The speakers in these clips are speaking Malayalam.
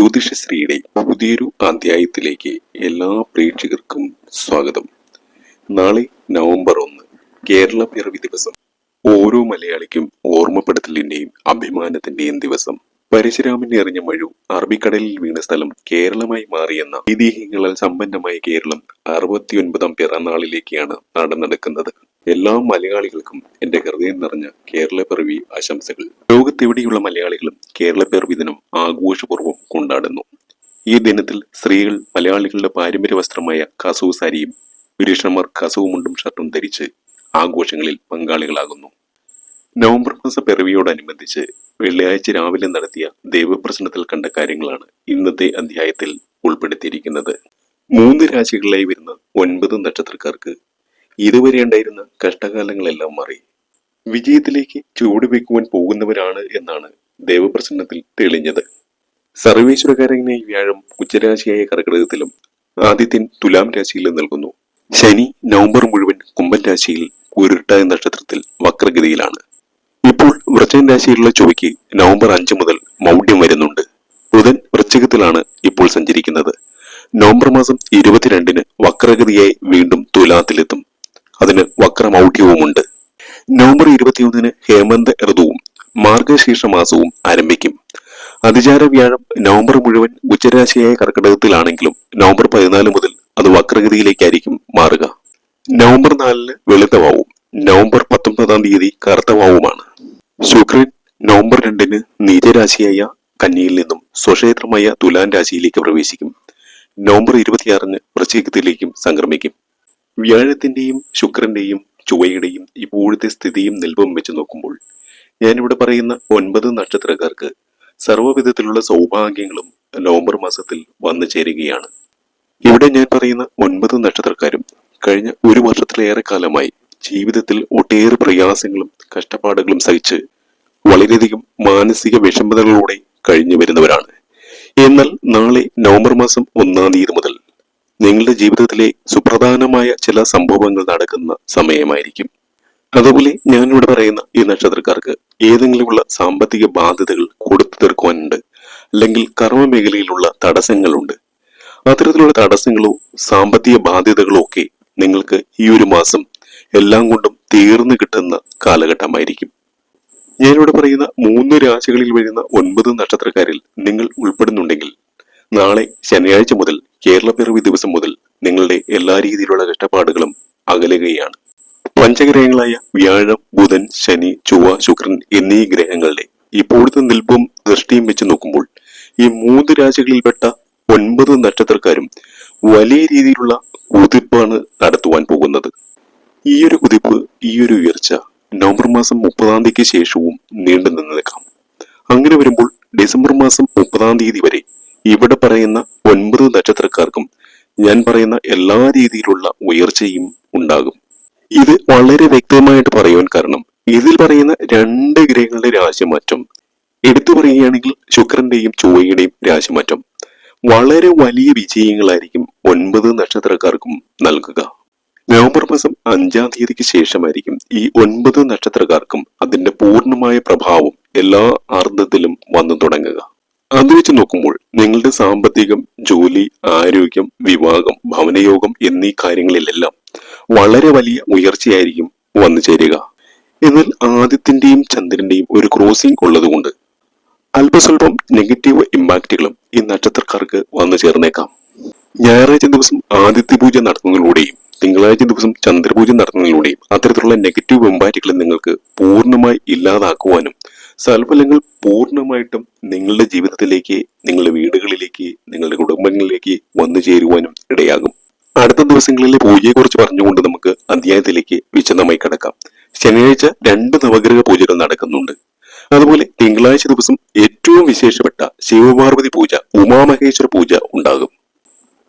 ജ്യോതിഷശ്രീയുടെ പുതിയൊരു അധ്യായത്തിലേക്ക് എല്ലാ പ്രേക്ഷകർക്കും സ്വാഗതം. നാളെ നവംബർ ഒന്ന് കേരള പിറവി ദിവസം. ഓരോ മലയാളിക്കും ഓർമ്മപ്പെടുത്തലിന്റെയും അഭിമാനത്തിന്റെയും ദിവസം. പരശുരാമൻ എറിഞ്ഞ മഴു അറബിക്കടലിൽ വീണ സ്ഥലം കേരളമായി മാറിയെന്ന ഐതിഹ്യങ്ങളാൽ സമ്പന്നമായ കേരളം അറുപത്തിയൊൻപതാം പിറന്നാളിലേക്കാണ് നടന്നെടുക്കുന്നത്. എല്ലാ മലയാളികൾക്കും എന്റെ ഹൃദയം നിറഞ്ഞ കേരള പിറവി ആശംസകൾ. ലോകത്തെവിടെയുള്ള മലയാളികളും കേരള പിറവി ദിനം ആഘോഷപൂർവം കൊണ്ടാടുന്നു. ഈ ദിനത്തിൽ സ്ത്രീകൾ മലയാളികളുടെ പാരമ്പര്യ വസ്ത്രമായ കസവ് സാരിയും പുരുഷന്മാർ കസവ് മുണ്ടും ഷർട്ടും ധരിച്ച് ആഘോഷങ്ങളിൽ പങ്കാളികളാകുന്നു. നവംബർ മാസ പിറവിയോടനുബന്ധിച്ച് വെള്ളിയാഴ്ച രാവിലെ നടത്തിയ ദൈവപ്രശ്നത്തിൽ കണ്ട കാര്യങ്ങളാണ് ഇന്നത്തെ അധ്യായത്തിൽ ഉൾപ്പെടുത്തിയിരിക്കുന്നത്. മൂന്ന് രാശികളിലായി വരുന്ന ഒൻപത് നക്ഷത്രക്കാർക്ക് ഇതുവരെ ഉണ്ടായിരുന്ന കഷ്ടകാലങ്ങളെല്ലാം മാറി. വിജയത്തിലേക്ക് ചുവടുവെക്കുവാൻ പോകുന്നവരാണ് എന്നാണ് ദേവപ്രസന്നത്തിൽ തെളിഞ്ഞത്. സർവേശ്വരകാരനായി വ്യാഴം ഉച്ചരാശിയായ കർക്കിടകത്തിലും ആദിത്യൻ തുലാം രാശിയിലും നൽകുന്നു ശനി നവംബർ മുഴുവൻ കുംഭൻ രാശിയിൽ ഉരുട്ടായ നക്ഷത്രത്തിൽ വക്രഗതിയിലാണ്. ഇപ്പോൾ വൃശ്ചൻ രാശിയിലുള്ള ചൊവ്വയ്ക്ക് നവംബർ അഞ്ച് മുതൽ മൗഢ്യം വരുന്നുണ്ട്. ബുധൻ വൃശ്ചികത്തിലാണ് ഇപ്പോൾ സഞ്ചരിക്കുന്നത്. നവംബർ മാസം ഇരുപത്തിരണ്ടിന് വക്രഗതിയായി വീണ്ടും തുലാത്തിലെത്തും. അതിന് വക്രമൗഢ്യവുമുണ്ട്. നവംബർ ഇരുപത്തിയൊന്നിന് ഹേമന്ത ഋതുവും മാർഗശീർഷ മാസവും ആരംഭിക്കും. അതിചാര വ്യാഴം നവംബർ മുഴുവൻ ഉച്ചരാശിയായ കർക്കിടകത്തിലാണെങ്കിലും നവംബർ പതിനാല് മുതൽ അത് വക്രഗതിയിലേക്കായിരിക്കും മാറുക. നവംബർ നാലിന് വെളുത്തവാവും നവംബർ പത്തൊമ്പതാം തീയതി കറുത്തവാവുമാണ് നീചരാശിയായ കന്നിയിൽ നിന്നും സ്വക്ഷേത്രമായ തുലാൻ രാശിയിലേക്ക് പ്രവേശിക്കും. നവംബർ ഇരുപത്തിയാറിന് വൃശ്ചികത്തിലേക്കും സംക്രമിക്കും. വ്യാഴത്തിന്റെയും ശുക്രന്റെയും ചുവയുടെയും ഇപ്പോഴത്തെ സ്ഥിതിയും നിൽപ്പും വെച്ച് നോക്കുമ്പോൾ ഞാനിവിടെ പറയുന്ന ഒൻപത് നക്ഷത്രക്കാർക്ക് സർവവിധത്തിലുള്ള സൗഭാഗ്യങ്ങളും നവംബർ മാസത്തിൽ വന്നു ചേരുകയാണ്. ഇവിടെ ഞാൻ പറയുന്ന ഒൻപത് നക്ഷത്രക്കാരും കഴിഞ്ഞ ഒരു വർഷത്തിലേറെ കാലമായി ജീവിതത്തിൽ ഒട്ടേറെ പ്രയാസങ്ങളും കഷ്ടപ്പാടുകളും സഹിച്ച് വളരെയധികം മാനസിക വിഷമതകളിലൂടെ കഴിഞ്ഞു വരുന്നവരാണ്. എന്നാൽ നാളെ നവംബർ മാസം ഒന്നാം തീയതി മുതൽ നിങ്ങളുടെ ജീവിതത്തിലെ സുപ്രധാനമായ ചില സംഭവങ്ങൾ നടക്കുന്ന സമയമായിരിക്കും. അതുപോലെ ഞാനിവിടെ പറയുന്ന ഈ നക്ഷത്രക്കാർക്ക് ഏതെങ്കിലുമുള്ള സാമ്പത്തിക ബാധ്യതകൾ കൊടുത്തു തീർക്കുവാനുണ്ട്. അല്ലെങ്കിൽ കർമ്മ മേഖലയിലുള്ള തടസ്സങ്ങളുണ്ട്. അത്തരത്തിലുള്ള തടസ്സങ്ങളോ സാമ്പത്തിക ബാധ്യതകളോ ഒക്കെ നിങ്ങൾക്ക് ഈ ഒരു മാസം എല്ലാം കൊണ്ടും തീർന്നു കിട്ടുന്ന കാലഘട്ടമായിരിക്കും. ഞാനിവിടെ പറയുന്ന മൂന്ന് രാശികളിൽ വരുന്ന ഒൻപത് നക്ഷത്രക്കാരിൽ നിങ്ങൾ ഉൾപ്പെടുന്നുണ്ടെങ്കിൽ നാളെ ശനിയാഴ്ച മുതൽ കേരള പിറവി ദിവസം മുതൽ നിങ്ങളുടെ എല്ലാ രീതിയിലുള്ള കഷ്ടപ്പാടുകളും അകലുകയാണ്. പഞ്ചഗ്രഹങ്ങളായ വ്യാഴം ബുധൻ ശനി ചൊവ്വ ശുക്രൻ എന്നീ ഗ്രഹങ്ങളുടെ ഇപ്പോഴത്തെ നിൽപ്പും ദൃഷ്ടിയും വെച്ച് നോക്കുമ്പോൾ ഈ മൂന്ന് രാശികളിൽപ്പെട്ട ഒൻപത് നക്ഷത്രക്കാരും വലിയ രീതിയിലുള്ള കുതിപ്പാണ് നടത്തുവാൻ പോകുന്നത്. ഈ ഒരു കുതിപ്പ് ഈ ഒരു ഉയർച്ച നവംബർ മാസം മുപ്പതാം തീയതിക്ക് ശേഷവും നീണ്ടു നിന്നേക്കാം. അങ്ങനെ വരുമ്പോൾ ഡിസംബർ മാസം മുപ്പതാം തീയതി വരെ ഇവിടെ പറയുന്ന ഒൻപത് നക്ഷത്രക്കാർക്കും ഞാൻ പറയുന്ന എല്ലാ രീതിയിലുള്ള ഉയർച്ചയും ഉണ്ടാകും. ഇത് വളരെ വ്യക്തമായിട്ട് പറയുവാൻ കാരണം ഇതിൽ പറയുന്ന രണ്ട് ഗ്രഹങ്ങളുടെ രാശിമാറ്റം എടുത്തു പറയുകയാണെങ്കിൽ ശുക്രന്റെയും ചൊവ്വയുടെയും രാശിമാറ്റം. വളരെ വലിയ വിജയങ്ങളായിരിക്കും ഒൻപത് നക്ഷത്രക്കാർക്കും നൽകുക. നവംബർ മാസം അഞ്ചാം തീയതിക്ക് ശേഷമായിരിക്കും ഈ ഒൻപത് നക്ഷത്രക്കാർക്കും അതിന്റെ പൂർണമായ പ്രഭാവം എല്ലാ അർത്ഥത്തിലും വന്നു തുടങ്ങുക. അത് വെച്ച് നോക്കുമ്പോൾ നിങ്ങളുടെ സാമ്പത്തികം ജോലി ആരോഗ്യം വിവാഹം ഭവനയോഗം എന്നീ കാര്യങ്ങളിലെല്ലാം വളരെ വലിയ ഉയർച്ചയായിരിക്കും വന്നു ചേരുക. എന്നാൽ ആദ്യത്തിന്റെയും ചന്ദ്രന്റെയും ഒരു ക്രോസിംഗ് ഉള്ളതുകൊണ്ട് അല്പസ്വല്പം നെഗറ്റീവ് ഇമ്പാക്റ്റുകളും ഈ നക്ഷത്രക്കാർക്ക് വന്നു ചേർന്നേക്കാം. ഞായറാഴ്ച ദിവസം ആദിത്യ പൂജ നടത്തുന്നതിലൂടെയും തിങ്കളാഴ്ച ദിവസം ചന്ദ്രപൂജ നടത്തുന്നതിലൂടെയും അത്തരത്തിലുള്ള നെഗറ്റീവ് ഇമ്പാക്റ്റുകൾ നിങ്ങൾക്ക് പൂർണമായി ഇല്ലാതാക്കുവാനും സൽഫലങ്ങൾ പൂർണമായിട്ടും നിങ്ങളുടെ ജീവിതത്തിലേക്ക് നിങ്ങളുടെ വീടുകളിലേക്ക് നിങ്ങളുടെ കുടുംബങ്ങളിലേക്ക് വന്നു ചേരുവാനും ഇടയാകും. അടുത്ത ദിവസങ്ങളിലെ പൂജയെക്കുറിച്ച് പറഞ്ഞുകൊണ്ട് നമുക്ക് അധ്യായത്തിലേക്ക് വിശദമായി കടക്കാം. ശനിയാഴ്ച രണ്ട് നവഗ്രഹ പൂജകൾ നടക്കുന്നുണ്ട്. അതുപോലെ തിങ്കളാഴ്ച ദിവസം ഏറ്റവും വിശേഷപ്പെട്ട ശിവപാർവതി പൂജ ഉമാമഹേശ്വര പൂജ ഉണ്ടാകും.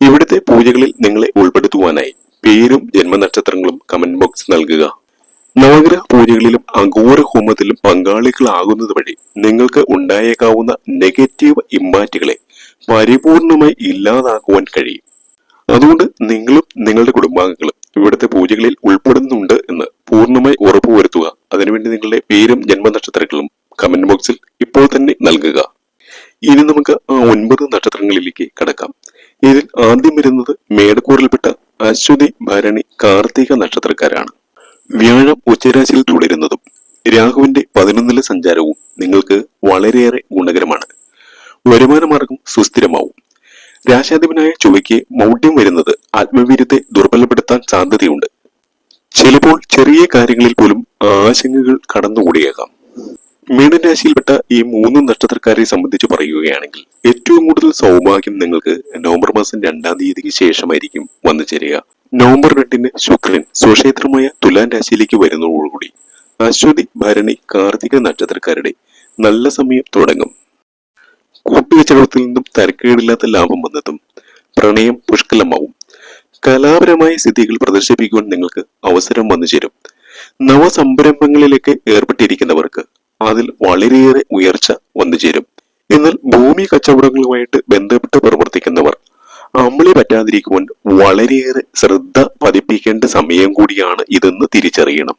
ഇവിടുത്തെ പൂജകളിൽ നിങ്ങളെ ഉൾപ്പെടുത്തുവാനായി പേരും ജന്മനക്ഷത്രങ്ങളും കമന്റ് ബോക്സ് നൽകുക. നവഗ്രഹ പൂജകളിലും അഘോര ഹോമത്തിലും പങ്കാളികളാകുന്നത് വഴി നിങ്ങൾക്ക് ഉണ്ടായേക്കാവുന്ന നെഗറ്റീവ് ഇമ്പാക്റ്റുകളെ പരിപൂർണമായി ഇല്ലാതാക്കുവാൻ കഴിയും. അതുകൊണ്ട് നിങ്ങളും നിങ്ങളുടെ കുടുംബാംഗങ്ങളും ഇവിടുത്തെ പൂജകളിൽ ഉൾപ്പെടുന്നുണ്ട് എന്ന് പൂർണമായി ഉറപ്പുവരുത്തുക. അതിനുവേണ്ടി നിങ്ങളുടെ പേരും ജന്മനക്ഷത്രങ്ങളും കമന്റ് ബോക്സിൽ ഇപ്പോൾ തന്നെ നൽകുക. ഇനി നമുക്ക് ആ ഒൻപത് നക്ഷത്രങ്ങളിലേക്ക് കടക്കാം. ഇതിൽ ആദ്യം വരുന്നത് മേടക്കൂറിൽപ്പെട്ട അശ്വതി ഭരണി കാർത്തിക നക്ഷത്രക്കാരാണ്. വ്യാഴം ഉച്ചരാശിയിൽ തുടരുന്നതും രാഹുവിന്റെ പതിനൊന്നിലെ സഞ്ചാരവും നിങ്ങൾക്ക് വളരെയേറെ ഗുണകരമാണ്. വരുമാന മാർഗം സുസ്ഥിരമാവും. രാശാധിപനായ ചുവയ്ക്ക് മൗഢ്യം വരുന്നത് ആത്മവീര്യത്തെ ദുർബലപ്പെടുത്താൻ സാധ്യതയുണ്ട്. ചിലപ്പോൾ ചെറിയ കാര്യങ്ങളിൽ പോലും ആശങ്കകൾ കടന്നുകൂടിയേക്കാം. മീനൻ രാശിയിൽപ്പെട്ട ഈ മൂന്ന് നക്ഷത്രക്കാരെ സംബന്ധിച്ച് പറയുകയാണെങ്കിൽ ഏറ്റവും കൂടുതൽ സൗഭാഗ്യം നിങ്ങൾക്ക് നവംബർ മാസം രണ്ടാം തീയതിക്ക് ശേഷമായിരിക്കും വന്നു ചേരുക. നവംബർ രണ്ടിന് ശുക്രൻ സ്വക്ഷേത്രമായ തുലാൻ രാശിയിലേക്ക് വരുന്നതോടുകൂടി അശ്വതി ഭരണി കാർത്തിക നക്ഷത്രക്കാരുടെ നല്ല സമയം തുടങ്ങും. കൂട്ടുകച്ചവടത്തിൽ നിന്നും തരക്കേടില്ലാത്ത ലാഭം വന്നതും പ്രണയം പുഷ്കലമാവും. കലാപരമായ സ്ഥിതികൾ പ്രദർശിപ്പിക്കുവാൻ നിങ്ങൾക്ക് അവസരം വന്നു ചേരും. നവസംരംഭങ്ങളിലേക്ക് ഏർപ്പെട്ടിരിക്കുന്നവർക്ക് അതിൽ വളരെയേറെ ഉയർച്ച വന്നു ചേരും. എന്നാൽ ഭൂമി കച്ചവടങ്ങളുമായിട്ട് ബന്ധപ്പെട്ട് പ്രവർത്തിക്കുന്നവർ അമളി പറ്റാതിരിക്കുവാൻ വളരെയേറെ ശ്രദ്ധ പതിപ്പിക്കേണ്ട സമയം കൂടിയാണ് ഇതെന്ന് തിരിച്ചറിയണം.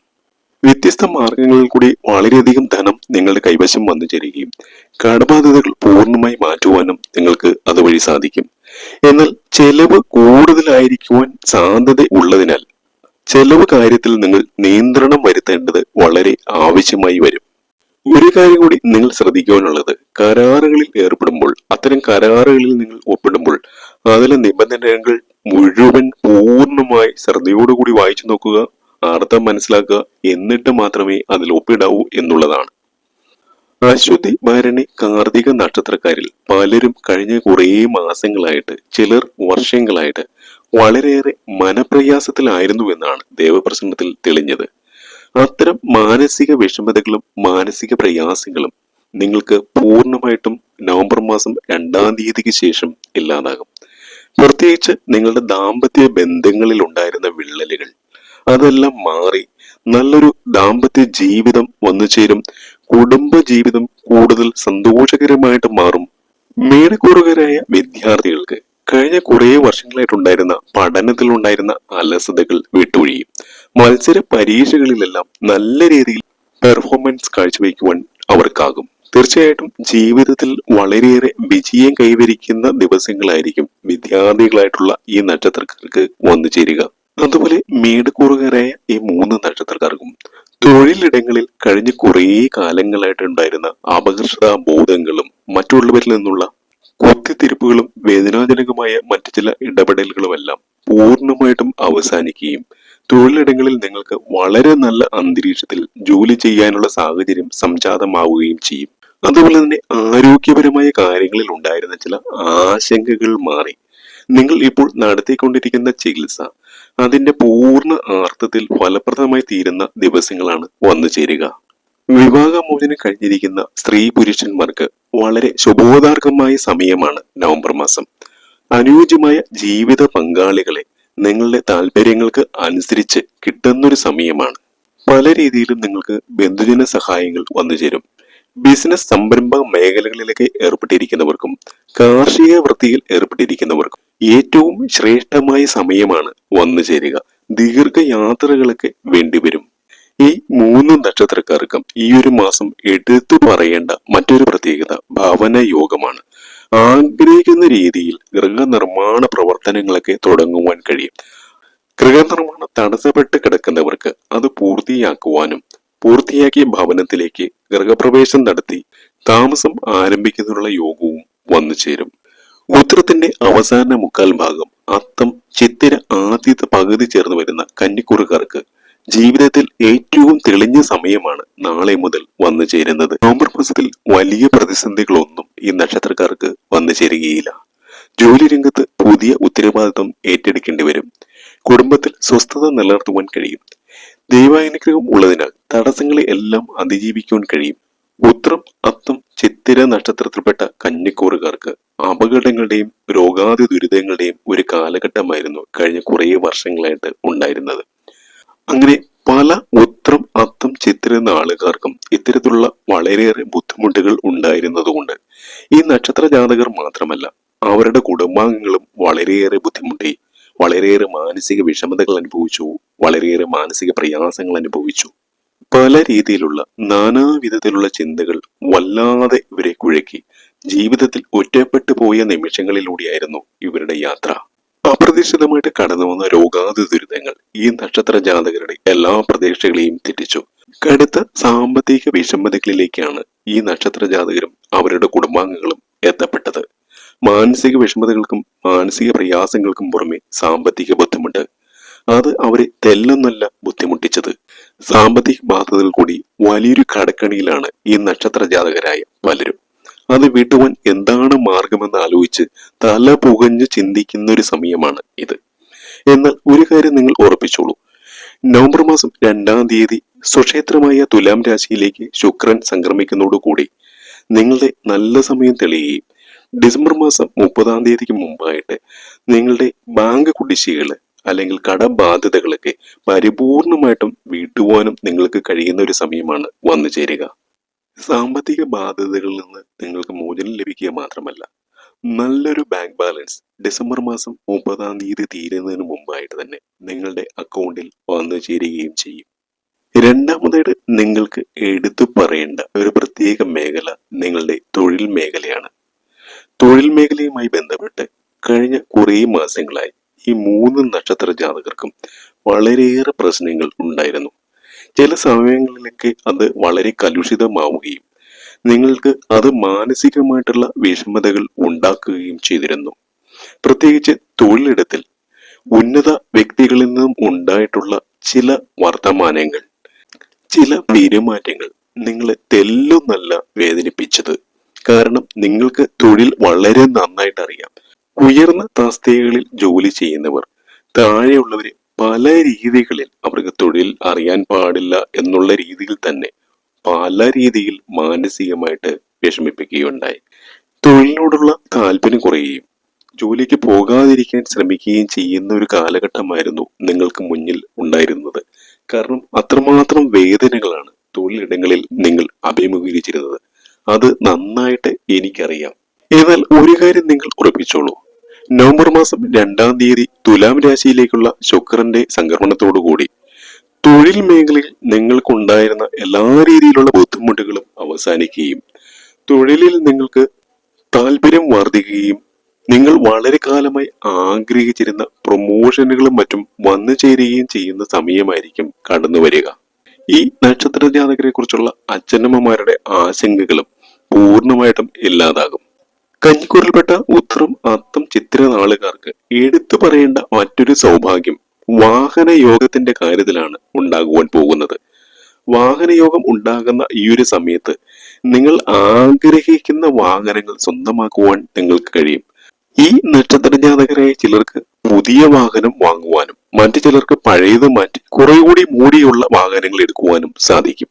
വ്യത്യസ്ത മാർഗങ്ങളിൽ കൂടി വളരെയധികം ധനം നിങ്ങളുടെ കൈവശം വന്നു ചേരുകയും കടബാധ്യതകൾ പൂർണമായി മാറ്റുവാനും നിങ്ങൾക്ക് അതുവഴി സാധിക്കും. എന്നാൽ ചെലവ് കൂടുതലായിരിക്കുവാൻ സാധ്യത ഉള്ളതിനാൽ ചെലവ് കാര്യത്തിൽ നിങ്ങൾ നിയന്ത്രണം വരുത്തേണ്ടത് വളരെ ആവശ്യമായി വരും. ഒരു കാര്യം കൂടി നിങ്ങൾ ശ്രദ്ധിക്കുവാനുള്ളത് കരാറുകളിൽ ഏർപ്പെടുമ്പോൾ അത്തരം കരാറുകളിൽ നിങ്ങൾ ഒപ്പിടുമ്പോൾ അതിലെ നിബന്ധനകൾ മുഴുവൻ പൂർണമായി ശ്രദ്ധയോടുകൂടി വായിച്ചു നോക്കുക അർത്ഥം മനസ്സിലാക്കുക എന്നിട്ട് മാത്രമേ അതിൽ ഒപ്പിടാവൂ എന്നുള്ളതാണ്. അശ്വതി ഭരണി കാർത്തിക നക്ഷത്രക്കാരിൽ പലരും കഴിഞ്ഞ കുറേ മാസങ്ങളായിട്ട് ചിലർ വർഷങ്ങളായിട്ട് വളരെയേറെ മനപ്രയാസത്തിലായിരുന്നു എന്നാണ് ദേവപ്രസംഗത്തിൽ തെളിഞ്ഞത്. അത്തരം മാനസിക വിഷമതകളും മാനസിക പ്രയാസങ്ങളും നിങ്ങൾക്ക് പൂർണമായിട്ടും നവംബർ മാസം രണ്ടാം തീയതിക്ക് ശേഷം ഇല്ലാതാകും. പ്രത്യേകിച്ച് നിങ്ങളുടെ ദാമ്പത്യ ബന്ധങ്ങളിൽ ഉണ്ടായിരുന്ന വിള്ളലുകൾ അതെല്ലാം മാറി നല്ലൊരു ദാമ്പത്യ ജീവിതം വന്നു ചേരും. കുടുംബ ജീവിതം കൂടുതൽ സന്തോഷകരമായിട്ട് മാറും. മേടക്കൂറുകാരായ വിദ്യാർത്ഥികൾക്ക് കഴിഞ്ഞ കുറേ വർഷങ്ങളായിട്ടുണ്ടായിരുന്ന പഠനത്തിലുണ്ടായിരുന്ന അലസതകൾ വിട്ടൊഴിയും. മത്സര പരീക്ഷകളിലെല്ലാം നല്ല രീതിയിൽ പെർഫോമൻസ് കാഴ്ചവെക്കുവാൻ അവർക്കാകും. തീർച്ചയായിട്ടും ജീവിതത്തിൽ വളരെയേറെ വിജയം കൈവരിക്കുന്ന ദിവസങ്ങളായിരിക്കും വിദ്യാർത്ഥികളായിട്ടുള്ള ഈ നക്ഷത്രക്കാർക്ക് വന്നു ചേരുക. അതുപോലെ മേടക്കൂറുകാരായ ഈ മൂന്ന് നക്ഷത്രക്കാർക്കും തൊഴിലിടങ്ങളിൽ കഴിഞ്ഞ കുറേ കാലങ്ങളായിട്ട് ഉണ്ടായിരുന്ന അപകർഷതാ ബോധങ്ങളും മറ്റുള്ളവരിൽ നിന്നുള്ള കുത്തിത്തിരിപ്പുകളും വേദനാജനകമായ മറ്റു ചില ഇടപെടലുകളുമെല്ലാം പൂർണമായിട്ടും അവസാനിക്കുകയും തൊഴിലിടങ്ങളിൽ നിങ്ങൾക്ക് വളരെ നല്ല അന്തരീക്ഷത്തിൽ ജോലി ചെയ്യാനുള്ള സാഹചര്യം സംജാതമാവുകയും ചെയ്യും. അതുപോലെ തന്നെ ആരോഗ്യപരമായ കാര്യങ്ങളിൽ ഉണ്ടായിരുന്ന ചില ആശങ്കകൾ മാറി. നിങ്ങൾ ഇപ്പോൾ നടത്തിക്കൊണ്ടിരിക്കുന്ന ചികിത്സ അതിന്റെ പൂർണ അർത്ഥത്തിൽ ഫലപ്രദമായി തീരുന്ന ദിവസങ്ങളാണ് വന്നു ചേരുക. വിവാഹമോചനം കഴിഞ്ഞിരിക്കുന്ന സ്ത്രീ പുരുഷന്മാർക്ക് വളരെ ശുഭോദാർഹമായ സമയമാണ് നവംബർ മാസം. അനുയോജ്യമായ ജീവിത പങ്കാളികളെ നിങ്ങളുടെ താല്പര്യങ്ങൾക്ക് അനുസരിച്ച് കിട്ടുന്നൊരു സമയമാണ്. പല രീതിയിലും നിങ്ങൾക്ക് ബന്ധുജന സഹായങ്ങൾ വന്നു ചേരും. ബിസിനസ് സംരംഭ മേഖലകളിലേക്ക് ഏർപ്പെട്ടിരിക്കുന്നവർക്കും കാർഷിക വൃത്തിയിൽ ഏർപ്പെട്ടിരിക്കുന്നവർക്കും ഏറ്റവും ശ്രേഷ്ഠമായ സമയമാണ് വന്നു ചേരുക. ദീർഘയാത്രകളൊക്കെ വേണ്ടിവരും ഈ മൂന്ന് നക്ഷത്രക്കാർക്കും ഈ ഒരു മാസം എടുത്തു പറയേണ്ട മറ്റൊരു പ്രത്യേകത ഭവന യോഗമാണ് ആഗ്രഹിക്കുന്ന രീതിയിൽ ഗൃഹനിർമ്മാണ പ്രവർത്തനങ്ങളൊക്കെ തുടങ്ങുവാൻ കഴിയും. ഗൃഹനിർമ്മാണം തടസ്സപ്പെട്ട് കിടക്കുന്നവർക്ക് അത് പൂർത്തിയാക്കുവാനും പൂർത്തിയാക്കിയ ഭവനത്തിലേക്ക് ഗൃഹപ്രവേശം നടത്തി താമസം ആരംഭിക്കുന്നതിനുള്ള യോഗവും വന്നു ചേരും. ഉത്രത്തിന്റെ അവസാന മുക്കാൽ ഭാഗം അത്തം ചിത്തിര ആദ്യത്തെ പകുതി ചേർന്ന് വരുന്ന കന്നിക്കുറുകാർക്ക് ജീവിതത്തിൽ ഏറ്റവും തെളിഞ്ഞ സമയമാണ് നാളെ മുതൽ വന്നു ചേരുന്നത്. നവംബർ മാസത്തിൽ വലിയ പ്രതിസന്ധികളൊന്നും ഈ നക്ഷത്രക്കാർക്ക് വന്നു ചേരുകയില്ല. ജോലി രംഗത്ത് പുതിയ ഉത്തരവാദിത്വം ഏറ്റെടുക്കേണ്ടി വരും. കുടുംബത്തിൽ സ്വസ്ഥത നിലനിർത്തുവാൻ കഴിയും. ദൈവാനുഗ്രഹം ഉള്ളതിനാൽ തടസ്സങ്ങളെ എല്ലാം അതിജീവിക്കുവാൻ കഴിയും. ഉത്രം അത്തം ചിത്തിര നക്ഷത്രത്തിൽപ്പെട്ട കന്നിക്കൂറുകാർക്ക് അപകടങ്ങളുടെയും രോഗാതി ദുരിതങ്ങളുടെയും ഒരു കാലഘട്ടമായിരുന്നു കഴിഞ്ഞ കുറേ വർഷങ്ങളായിട്ട് ഉണ്ടായിരുന്നത്. അങ്ങനെ പല ഉത്രം അത്തം ചിത്തിരുന്ന ആളുകാർക്കും ഇത്തരത്തിലുള്ള വളരെയേറെ ബുദ്ധിമുട്ടുകൾ ഉണ്ടായിരുന്നതുകൊണ്ട് ഈ നക്ഷത്ര ജാതകർ മാത്രമല്ല അവരുടെ കുടുംബാംഗങ്ങളും വളരെയേറെ ബുദ്ധിമുട്ടി വളരെയേറെ മാനസിക വിഷമതകൾ അനുഭവിച്ചു വളരെയേറെ മാനസിക പ്രയാസങ്ങൾ അനുഭവിച്ചു. പല രീതിയിലുള്ള നാനാവിധത്തിലുള്ള ചിന്തകൾ വല്ലാതെ ഇവരെ കുഴക്കി ജീവിതത്തിൽ ഒറ്റപ്പെട്ടു പോയ നിമിഷങ്ങളിലൂടെയായിരുന്നു ഇവരുടെ യാത്ര. അപ്രതീക്ഷിതമായിട്ട് കടന്നു വന്ന രോഗാതി ദുരിതങ്ങൾ ഈ നക്ഷത്ര ജാതകരുടെ എല്ലാ പ്രതീക്ഷകളെയും തെറ്റിച്ചു. കടുത്ത സാമ്പത്തിക വിഷമതകളിലേക്കാണ് ഈ നക്ഷത്ര ജാതകരും അവരുടെ കുടുംബാംഗങ്ങളും എത്തപ്പെട്ടത്. മാനസിക വിഷമതകൾക്കും മാനസിക പ്രയാസങ്ങൾക്കും പുറമെ സാമ്പത്തിക ബുദ്ധിമുട്ട്. അത് അവരെ തെല്ലൊന്നല്ല ബുദ്ധിമുട്ടിച്ചത്. സാമ്പത്തിക ബാധ്യതകൾ കൂടി വലിയൊരു കടക്കണിയിലാണ് ഈ നക്ഷത്ര ജാതകരായ പലരും. അത് വിടുവാൻ എന്താണ് മാർഗമെന്ന് ആലോചിച്ച് തല പുകഞ്ഞ് ചിന്തിക്കുന്ന ഒരു സമയമാണ് ഇത്. എന്നാൽ ഒരു കാര്യം നിങ്ങൾ ഉറപ്പിച്ചോളൂ നവംബർ മാസം രണ്ടാം തീയതി സുക്ഷേത്രമായ തുലാം രാശിയിലേക്ക് ശുക്രൻ സംക്രമിക്കുന്നതോടുകൂടി നിങ്ങളുടെ നല്ല സമയം തെളിയുകയും ഡിസംബർ മാസം മുപ്പതാം തീയതിക്ക് മുമ്പായിട്ട് നിങ്ങളുടെ ബാങ്ക് കുടിശ്ശികൾ അല്ലെങ്കിൽ കടബാധ്യതകളൊക്കെ പരിപൂർണമായിട്ടും വീട്ടുവാനും നിങ്ങൾക്ക് കഴിയുന്ന ഒരു സമയമാണ് വന്നു ചേരുക. സാമ്പത്തിക ബാധ്യതകളിൽ നിന്ന് നിങ്ങൾക്ക് മോചനം ലഭിക്കുക മാത്രമല്ല നല്ലൊരു ബാങ്ക് ബാലൻസ് ഡിസംബർ മാസം മുപ്പതാം തീയതി തീരുന്നതിന് മുമ്പായിട്ട് തന്നെ നിങ്ങളുടെ അക്കൗണ്ടിൽ വന്നു ചേരുകയും ചെയ്യും. രണ്ടാമതായിട്ട് നിങ്ങൾക്ക് എടുത്തു പറയേണ്ട ഒരു പ്രത്യേക മേഖല നിങ്ങളുടെ തൊഴിൽ മേഖലയാണ്. തൊഴിൽ മേഖലയുമായി ബന്ധപ്പെട്ട് കഴിഞ്ഞ കുറേ മാസങ്ങളായി ഈ മൂന്ന് നക്ഷത്ര ജാതകർക്കും വളരെയേറെ പ്രശ്നങ്ങൾ ഉണ്ടായിരുന്നു. ചില സമയങ്ങളിലൊക്കെ അത് വളരെ കലുഷിതമാവുകയും നിങ്ങൾക്ക് അത് മാനസികമായിട്ടുള്ള വിഷമതകൾ ഉണ്ടാക്കുകയും ചെയ്തിരുന്നു. പ്രത്യേകിച്ച് തൊഴിലിടത്തിൽ ഉന്നത വ്യക്തികളിൽ നിന്നും ഉണ്ടായിട്ടുള്ള ചില വർത്തമാനങ്ങൾ ചില പെരുമാറ്റങ്ങൾ നിങ്ങളെ തെല്ലൊന്നല്ല വേദനിപ്പിച്ചത്. കാരണം നിങ്ങൾക്ക് തൊഴിൽ വളരെ നന്നായിട്ട് അറിയാം ഉയർന്ന തസ്തികകളിൽ ജോലി ചെയ്യുന്നവർ താഴെയുള്ളവരെ പല രീതികളിൽ അവർക്ക് തൊഴിൽ അറിയാൻ പാടില്ല എന്നുള്ള രീതിയിൽ തന്നെ പല രീതിയിൽ മാനസികമായിട്ട് വിഷമിപ്പിക്കുകയുണ്ടായി. തൊഴിലിനോടുള്ള താല്പര്യം കുറയുകയും ജോലിക്ക് പോകാതിരിക്കാൻ ശ്രമിക്കുകയും ചെയ്യുന്ന ഒരു കാലഘട്ടമായിരുന്നു നിങ്ങൾക്ക് മുന്നിൽ ഉണ്ടായിരുന്നത്. കാരണം അത്രമാത്രം വേദനകളാണ് തൊഴിലിടങ്ങളിൽ നിങ്ങൾ അഭിമുഖീകരിച്ചിരുന്നത്. അത് നന്നായിട്ട് എനിക്കറിയാം. എന്നാൽ ഒരു കാര്യം നിങ്ങൾ ഉറപ്പിച്ചോളൂ. നവംബർ മാസം രണ്ടാം തീയതി തുലാം രാശിയിലേക്കുള്ള ശുക്രന്റെ സംക്രമണത്തോടുകൂടി. തൊഴിൽ മേഖലയിൽ നിങ്ങൾക്കുണ്ടായിരുന്ന എല്ലാ രീതിയിലുള്ള ബുദ്ധിമുട്ടുകളും അവസാനിക്കുകയും തൊഴിലിൽ നിങ്ങൾക്ക് താല്പര്യം വർദ്ധിക്കുകയും നിങ്ങൾ വളരെ കാലമായി ആഗ്രഹിച്ചിരുന്ന പ്രൊമോഷനുകളും മറ്റും വന്നു ചേരുകയും ചെയ്യുന്ന സമയമായിരിക്കും കടന്നു വരിക. ഈ നക്ഷത്ര ജാതകരെ കുറിച്ചുള്ള അച്ഛനമ്മമാരുടെ ആശങ്കകളും പൂർണമായിട്ടും ഇല്ലാതാകും. കഞ്ഞിക്കൂറിൽപ്പെട്ട ഉത്രം അത്തം ചിത്ര നാളുകാർക്ക് എടുത്തു പറയേണ്ട മറ്റൊരു സൗഭാഗ്യം വാഹന യോഗത്തിന്റെ കാര്യത്തിലാണ് ഉണ്ടാകുവാൻ പോകുന്നത്. വാഹനയോഗം ഉണ്ടാകുന്ന ഈ ഒരു സമയത്ത് നിങ്ങൾ ആഗ്രഹിക്കുന്ന വാഹനങ്ങൾ സ്വന്തമാക്കുവാൻ നിങ്ങൾക്ക് കഴിയും. ഈ നക്ഷത്ര ജാതകരായ ചിലർക്ക് പുതിയ വാഹനം വാങ്ങുവാനും മറ്റു ചിലർക്ക് പഴയത് മാറ്റി കുറെ കൂടി മൂടിയുള്ള വാഹനങ്ങൾ എടുക്കുവാനും സാധിക്കും.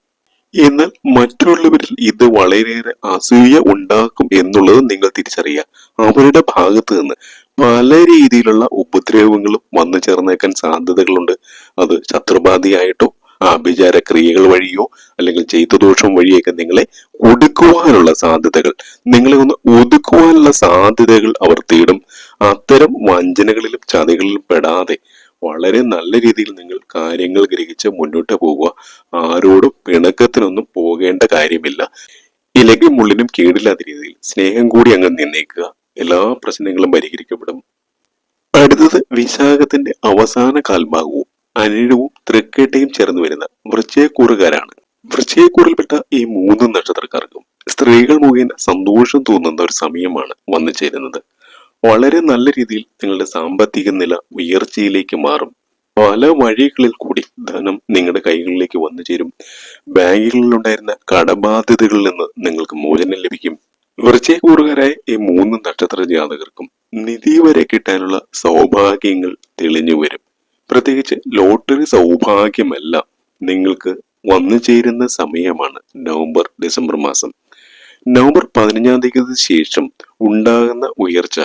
എന്നാൽ മറ്റുള്ളവരിൽ ഇത് വളരെയേറെ അസൂയ ഉണ്ടാക്കും എന്നുള്ളത് നിങ്ങൾ തിരിച്ചറിയുക. അവരുടെ ഭാഗത്ത് നിന്ന് പല രീതിയിലുള്ള ഉപദ്രവങ്ങളും വന്നു ചേർന്നേക്കാൻ സാധ്യതകളുണ്ട്. അത് ശത്രുബാധയായിട്ടോ ആഭിചാര ക്രിയകൾ വഴിയോ അല്ലെങ്കിൽ ചെയ്തദോഷം വഴിയൊക്കെ നിങ്ങളെ ഒടുക്കുവാനുള്ള സാധ്യതകൾ. നിങ്ങളെ ഒന്ന് ഒതുക്കുവാനുള്ള സാധ്യതകൾ അവർ തേടും. അത്തരം വഞ്ചനകളിലും ചതികളിലും പെടാതെ വളരെ നല്ല രീതിയിൽ നിങ്ങൾ കാര്യങ്ങൾ ഗ്രഹിച്ച് മുന്നോട്ട് പോവുക. ആരോടും പിണക്കത്തിനൊന്നും പോകേണ്ട കാര്യമില്ല. ഇലകി മുള്ളിനും കേടില്ലാത്ത രീതിയിൽ സ്നേഹം കൂടി അങ്ങ് നിന്നേക്കുക. എല്ലാ പ്രശ്നങ്ങളും പരിഹരിക്കപ്പെടും. അടുത്തത് വിശാഖത്തിന്റെ അവസാന കാൽഭാഗവും അനിഴവും തൃക്കേട്ടയും ചേർന്ന് വരുന്ന വൃശ്ചയക്കൂറുകാരാണ് വൃശ്ചയക്കൂറിൽപ്പെട്ട ഈ മൂന്ന് നക്ഷത്രക്കാർക്കും സ്ത്രീകൾ മുഖേന സന്തോഷം തോന്നുന്ന ഒരു സമയമാണ് വന്നു ചേരുന്നത്. വളരെ നല്ല രീതിയിൽ നിങ്ങളുടെ സാമ്പത്തിക നില ഉയർച്ചയിലേക്ക് മാറും. പല വഴികളിൽ കൂടി ധനം നിങ്ങളുടെ കൈകളിലേക്ക് വന്നു ചേരും. ബാങ്കുകളിലുണ്ടായിരുന്ന കടബാധ്യതകളിൽ നിന്ന് നിങ്ങൾക്ക് മോചനം ലഭിക്കും. വൃശ്ചയക്കൂറുകാരായ ഈ മൂന്ന് നക്ഷത്ര ജാതകർക്കും നിധി വരെ കിട്ടാനുള്ള സൗഭാഗ്യങ്ങൾ തെളിഞ്ഞു വരും. പ്രത്യേകിച്ച് ലോട്ടറി സൗഭാഗ്യമല്ല നിങ്ങൾക്ക് വന്നു ചേരുന്ന സമയമാണ് നവംബർ ഡിസംബർ മാസം. നവംബർ പതിനഞ്ചാം തീയതിക്ക് ശേഷം ഉണ്ടാകുന്ന ഉയർച്ച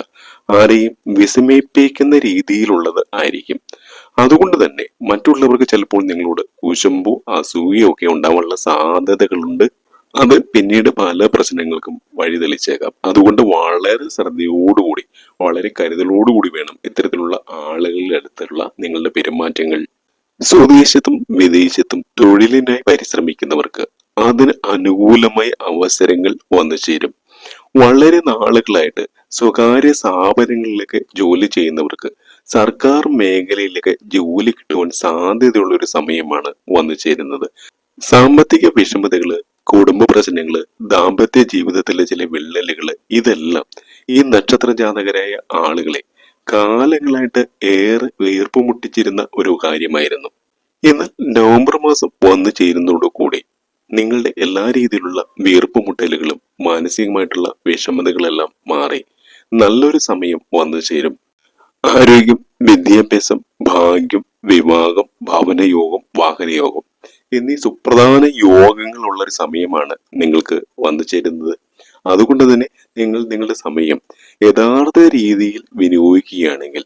ആരെയും വിസ്മയിപ്പിക്കുന്ന രീതിയിലുള്ളത് ആയിരിക്കും. അതുകൊണ്ട് തന്നെ മറ്റുള്ളവർക്ക് ചിലപ്പോൾ നിങ്ങളോട് കുശുമ്പോ അസൂയോ ഒക്കെ ഉണ്ടാവാനുള്ള സാധ്യതകളുണ്ട്. അത് പിന്നീട് പല പ്രശ്നങ്ങൾക്കും വഴിതെളിച്ചേക്കാം. അതുകൊണ്ട് വളരെ ശ്രദ്ധയോടുകൂടി വളരെ കരുതലോടുകൂടി വേണം ഇത്തരത്തിലുള്ള ആളുകളുടെ അടുത്തുള്ള നിങ്ങളുടെ പെരുമാറ്റങ്ങൾ. സ്വദേശത്തും വിദേശത്തും തൊഴിലിനായി പരിശ്രമിക്കുന്നവർക്ക് അതിന് അനുകൂലമായി അവസരങ്ങൾ വന്നു ചേരും. വളരെ നാളുകളായിട്ട് സ്വകാര്യ സ്ഥാപനങ്ങളിലൊക്കെ ജോലി ചെയ്യുന്നവർക്ക് സർക്കാർ മേഖലയിലൊക്കെ ജോലി കിട്ടുവാൻ സാധ്യതയുള്ള ഒരു സമയമാണ് വന്നു ചേരുന്നത്. സാമ്പത്തിക വിഷമതകൾ കുടുംബ പ്രശ്നങ്ങൾ ദാമ്പത്യ ജീവിതത്തിലെ ചില വിള്ളലുകൾ ഇതെല്ലാം ഈ നക്ഷത്ര ജാതകരായ ആളുകളെ കാലങ്ങളായിട്ട് ഏറെ വീർപ്പുമുട്ടിച്ചിരുന്ന ഒരു കാര്യമായിരുന്നു. എന്നാൽ നവംബർ മാസം വന്നു ചേരുന്നതോടുകൂടി നിങ്ങളുടെ എല്ലാ രീതിയിലുള്ള വീർപ്പുമുട്ടലുകളും മാനസികമായിട്ടുള്ള വിഷമതകളെല്ലാം മാറി നല്ലൊരു സമയം വന്നു ചേരും. ആരോഗ്യം വിദ്യാഭ്യാസം ഭാഗ്യം വിവാഹം ഭവനയോഗം വാഹനയോഗം എന്നീ സുപ്രധാന യോഗങ്ങളുള്ള ഒരു സമയമാണ് നിങ്ങൾക്ക് വന്നു ചേരുന്നത്. അതുകൊണ്ട് തന്നെ നിങ്ങൾ നിങ്ങളുടെ സമയം യഥാർത്ഥ രീതിയിൽ വിനിയോഗിക്കുകയാണെങ്കിൽ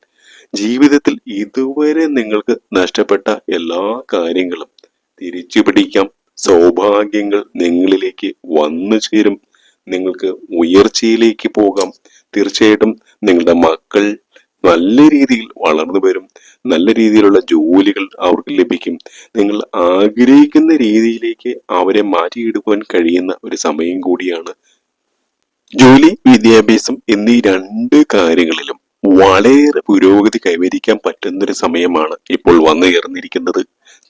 ജീവിതത്തിൽ ഇതുവരെ നിങ്ങൾക്ക് നഷ്ടപ്പെട്ട എല്ലാ കാര്യങ്ങളും തിരിച്ചു പിടിക്കാം സൗഭാഗ്യങ്ങൾ നിങ്ങളിലേക്ക് വന്നു ചേരും. നിങ്ങൾക്ക് ഉയർച്ചയിലേക്ക് പോകാം. തീർച്ചയായിട്ടും നിങ്ങളുടെ മക്കൾ നല്ല രീതിയിൽ വളർന്നു വരും. നല്ല രീതിയിലുള്ള ജോലികൾ അവർക്ക് ലഭിക്കും. നിങ്ങൾ ആഗ്രഹിക്കുന്ന രീതിയിലേക്ക് അവരെ മാറ്റിയെടുക്കുവാൻ കഴിയുന്ന ഒരു സമയം കൂടിയാണ് ജോലി വിദ്യാഭ്യാസം എന്നീ രണ്ട് കാര്യങ്ങളിലും വളരെ പുരോഗതി കൈവരിക്കാൻ പറ്റുന്നൊരു സമയമാണ് ഇപ്പോൾ വന്നു ചേർന്നിരിക്കുന്നത്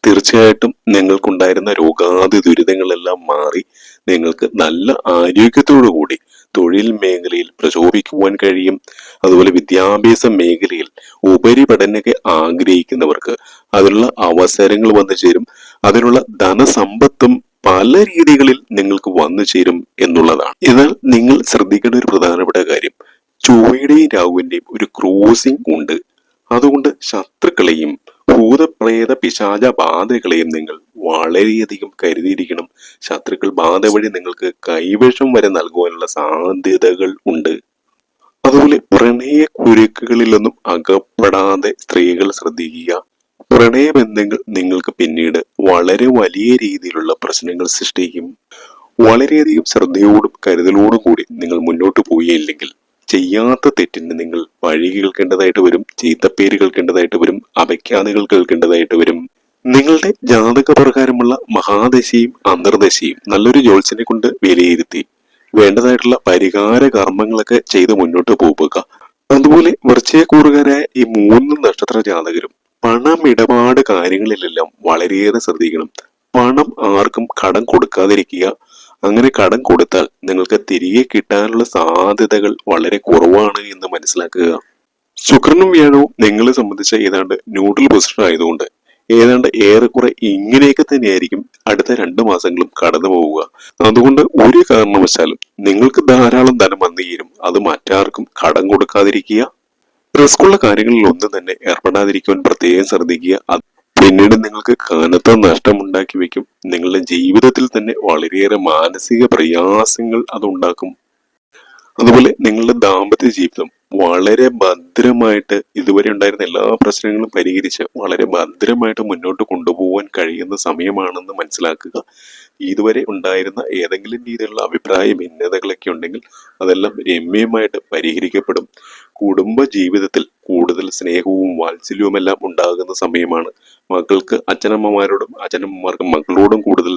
തീർച്ചയായിട്ടും നിങ്ങൾക്കുണ്ടായിരുന്ന രോഗാതി ദുരിതങ്ങളെല്ലാം മാറി നിങ്ങൾക്ക് നല്ല ആരോഗ്യത്തോടു കൂടി തൊഴിൽ മേഖലയിൽ പ്രചോദിക്കുവാൻ കഴിയും. അതുപോലെ വിദ്യാഭ്യാസ മേഖലയിൽ ഉപരിപഠനമൊക്കെ ആഗ്രഹിക്കുന്നവർക്ക് അതിനുള്ള അവസരങ്ങൾ വന്നു ചേരും. അതിനുള്ള ധനസമ്പത്തും പല രീതികളിൽ നിങ്ങൾക്ക് വന്നു ചേരും എന്നുള്ളതാണ്. എന്നാൽ നിങ്ങൾ ശ്രദ്ധിക്കേണ്ട ഒരു പ്രധാനപ്പെട്ട കാര്യം. ചൊവ്വയുടെയും രാഹുവിന്റെയും ഒരു ക്രോസിംഗ് ഉണ്ട്. അതുകൊണ്ട് ശത്രുക്കളെയും ഭൂതപ്രേത പിശാച ബാധകളെയും നിങ്ങൾ വളരെയധികം കരുതിയിരിക്കണം. ശത്രുക്കൾ ബാധ വഴി നിങ്ങൾക്ക് കൈവശം വരെ നൽകുവാനുള്ള സാധ്യതകൾ ഉണ്ട്. അതുപോലെ പ്രണയ കുരുക്കുകളിലൊന്നും അകപ്പെടാതെ സ്ത്രീകൾ ശ്രദ്ധിക്കുക. പ്രണയബന്ധങ്ങൾ നിങ്ങൾക്ക് പിന്നീട് വളരെ വലിയ രീതിയിലുള്ള പ്രശ്നങ്ങൾ സൃഷ്ടിക്കും. വളരെയധികം ശ്രദ്ധയോടും കരുതലോടും കൂടി നിങ്ങൾ മുന്നോട്ട് പോയില്ലെങ്കിൽ ചെയ്യാത്ത തെറ്റിന് നിങ്ങൾ വഴി കേൾക്കേണ്ടതായിട്ട് വരും ചീത്തപ്പേര് കേൾക്കേണ്ടതായിട്ട് വരും അപഖ്യാതികൾ കേൾക്കേണ്ടതായിട്ട് വരും. നിങ്ങളുടെ ജാതക പ്രകാരമുള്ള മഹാദശയും അന്തർദശയും നല്ലൊരു ജോത്സ്യനെ കൊണ്ട് വിലയിരുത്തി വേണ്ടതായിട്ടുള്ള പരിഹാര കർമ്മങ്ങളൊക്കെ ചെയ്ത് മുന്നോട്ട് പോവുക. അതുപോലെ വൃശ്ചയക്കൂറുകാരായ ഈ മൂന്ന് നക്ഷത്ര ജാതകരും പണമിടപാട് കാര്യങ്ങളിലെല്ലാം വളരെയേറെ ശ്രദ്ധിക്കണം. പണം ആർക്കും കടം കൊടുക്കാതിരിക്കുക അങ്ങനെ കടം കൊടുത്താൽ നിങ്ങൾക്ക് തിരികെ കിട്ടാനുള്ള സാധ്യതകൾ വളരെ കുറവാണ് എന്ന് മനസ്സിലാക്കുക. ശുക്രനും വ്യാഴവും നിങ്ങളെ സംബന്ധിച്ച് ഏതാണ്ട് ന്യൂട്രൽ പൊസിഷൻ ആയതുകൊണ്ട് ഏതാണ്ട് ഏറെക്കുറെ ഇങ്ങനെയൊക്കെ തന്നെയായിരിക്കും അടുത്ത രണ്ടു മാസങ്ങളും കടന്നു പോവുക. അതുകൊണ്ട് ഒരു കാരണവശാലും നിങ്ങൾക്ക് ധാരാളം ധനം വന്നുകീരും അത് മറ്റാർക്കും കടം കൊടുക്കാതിരിക്കുക. റിസ്ക്കുള്ള കാര്യങ്ങളിൽ ഒന്നും തന്നെ ഏർപ്പെടാതിരിക്കുവാൻ പ്രത്യേകം ശ്രദ്ധിക്കുക. പിന്നീട് നിങ്ങൾക്ക് കനത്ത നഷ്ടമുണ്ടാക്കി വെക്കും നിങ്ങളുടെ ജീവിതത്തിൽ തന്നെ വളരെയേറെ മാനസിക പ്രയാസങ്ങൾ അതുണ്ടാക്കും അതുപോലെ നിങ്ങളുടെ ദാമ്പത്യ ജീവിതം വളരെ ഭദ്രമായിട്ട് ഇതുവരെ ഉണ്ടായിരുന്ന എല്ലാ പ്രശ്നങ്ങളും പരിഹരിച്ച് വളരെ ഭദ്രമായിട്ട് മുന്നോട്ട് കൊണ്ടുപോകാൻ കഴിയുന്ന സമയമാണെന്ന് മനസ്സിലാക്കുക. ഇതുവരെ ഉണ്ടായിരുന്ന ഏതെങ്കിലും രീതിയിലുള്ള അഭിപ്രായ ഭിന്നതകളൊക്കെ ഉണ്ടെങ്കിൽ അതെല്ലാം രമ്യമായിട്ട് പരിഹരിക്കപ്പെടും. കുടുംബ ജീവിതത്തിൽ കൂടുതൽ സ്നേഹവും വാത്സല്യവും എല്ലാം ഉണ്ടാകുന്ന സമയമാണ്. മക്കൾക്ക് അച്ഛനമ്മമാരോടും അച്ഛനമ്മമാർക്കും മക്കളോടും കൂടുതൽ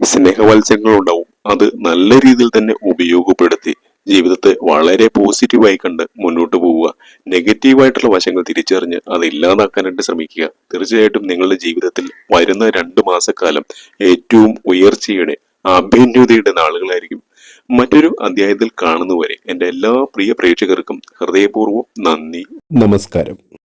സ്നേഹവത്സ്യങ്ങൾ ഉണ്ടാവും അത് നല്ല രീതിയിൽ തന്നെ ഉപയോഗപ്പെടുത്തി ജീവിതത്തെ വളരെ പോസിറ്റീവായി കണ്ട് മുന്നോട്ട് പോവുക. നെഗറ്റീവായിട്ടുള്ള വശങ്ങൾ തിരിച്ചറിഞ്ഞ് അത് ഇല്ലാതാക്കാനായിട്ട് ശ്രമിക്കുക. തീർച്ചയായിട്ടും നിങ്ങളുടെ ജീവിതത്തിൽ വരുന്ന രണ്ട് മാസക്കാലം ഏറ്റവും ഉയർച്ചയുടെ അഭ്യന്യതയുടെ നാളുകളായിരിക്കും. മറ്റൊരു അധ്യായത്തിൽ കാണുന്നവരെ എന്റെ എല്ലാ പ്രിയ പ്രേക്ഷകർക്കും ഹൃദയപൂർവം നന്ദി. നമസ്കാരം.